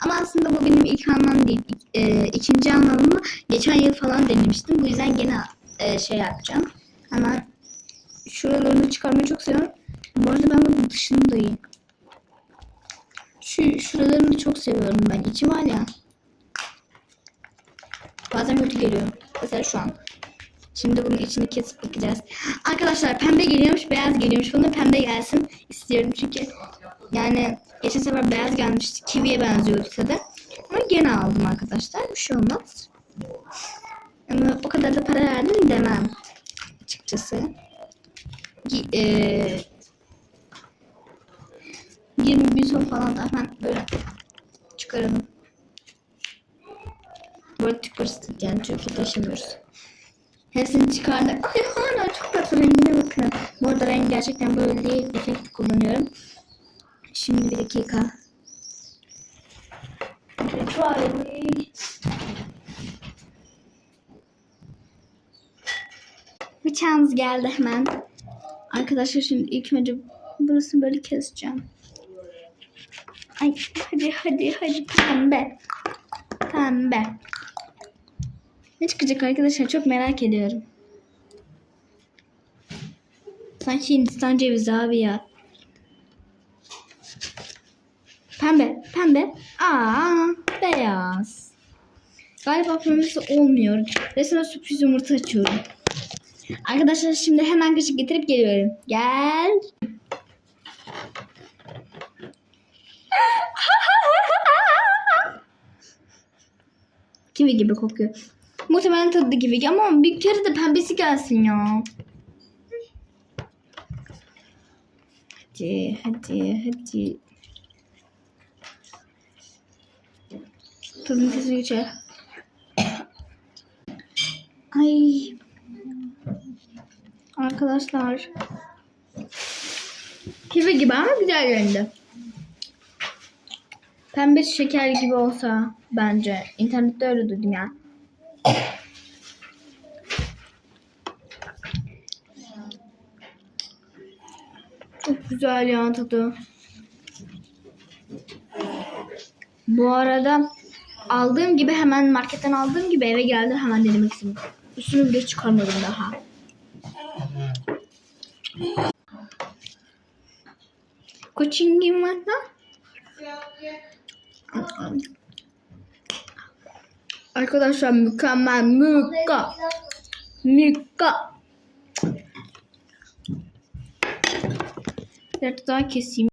Ama aslında bu benim ilk almam değil. İk- e, ikinci almamı geçen yıl falan denemiştim. Bu yüzden gene e, şey yapacağım. Hemen şuralarını çıkarmayı çok seviyorum. Bu arada ben bunun dışındayım. Şu şuralarını çok seviyorum ben. İçi var ya. Bazen kötü geliyor. Mesela şu an. Şimdi bunun içini kesip bakacağız. Arkadaşlar pembe geliyormuş, beyaz geliyormuş. Bana pembe gelsin istiyorum çünkü yani geçen sefer beyaz gelmişti. Kiwiye benziyordu tadı. Ama gene aldım arkadaşlar. Bir şey olmaz. Ama o kadar da para verdim demem. Açıkçası. Eee 20 bin son falan da hemen böyle çıkaralım. Bu arada tükürsün yani çünkü taşımıyoruz. Hepsini çıkardık. Ay hala çok tatlı rengine bakın. Bu arada renk gerçekten böyle değil. Efekt kullanıyorum. Şimdi bir dakika. Bıçağımız geldi hemen. Arkadaşlar şimdi ilk önce burasını böyle keseceğim. Ay hadi hadi hadi pembe. Pembe. Ne çıkacak arkadaşlar çok merak ediyorum. Sanki Hindistan cevizi abi ya. Pembe, pembe. Aa, beyaz. Galiba pembesi olmuyor. Resmen sürpriz yumurta açıyorum. Arkadaşlar şimdi hemen kaşık getirip geliyorum. Gel. Kivi gibi kokuyor. Muhtemelen tadı gibi ama bir kere de pembesi gelsin ya. Hadi, hadi, hadi. Tadını kesin geçer. Ay. Arkadaşlar. Kivi gibi ama güzel göründü. Pembe şeker gibi olsa bence. İnternette öyle duydum ya. Çok güzel ya tadı. Bu arada aldığım gibi hemen marketten aldığım gibi eve geldim hemen denemek istedim. Üstünü bile çıkarmadım daha. Koçingim var da. Arkadaşlar mükemmel müka. Müka. Bir daha keseyim.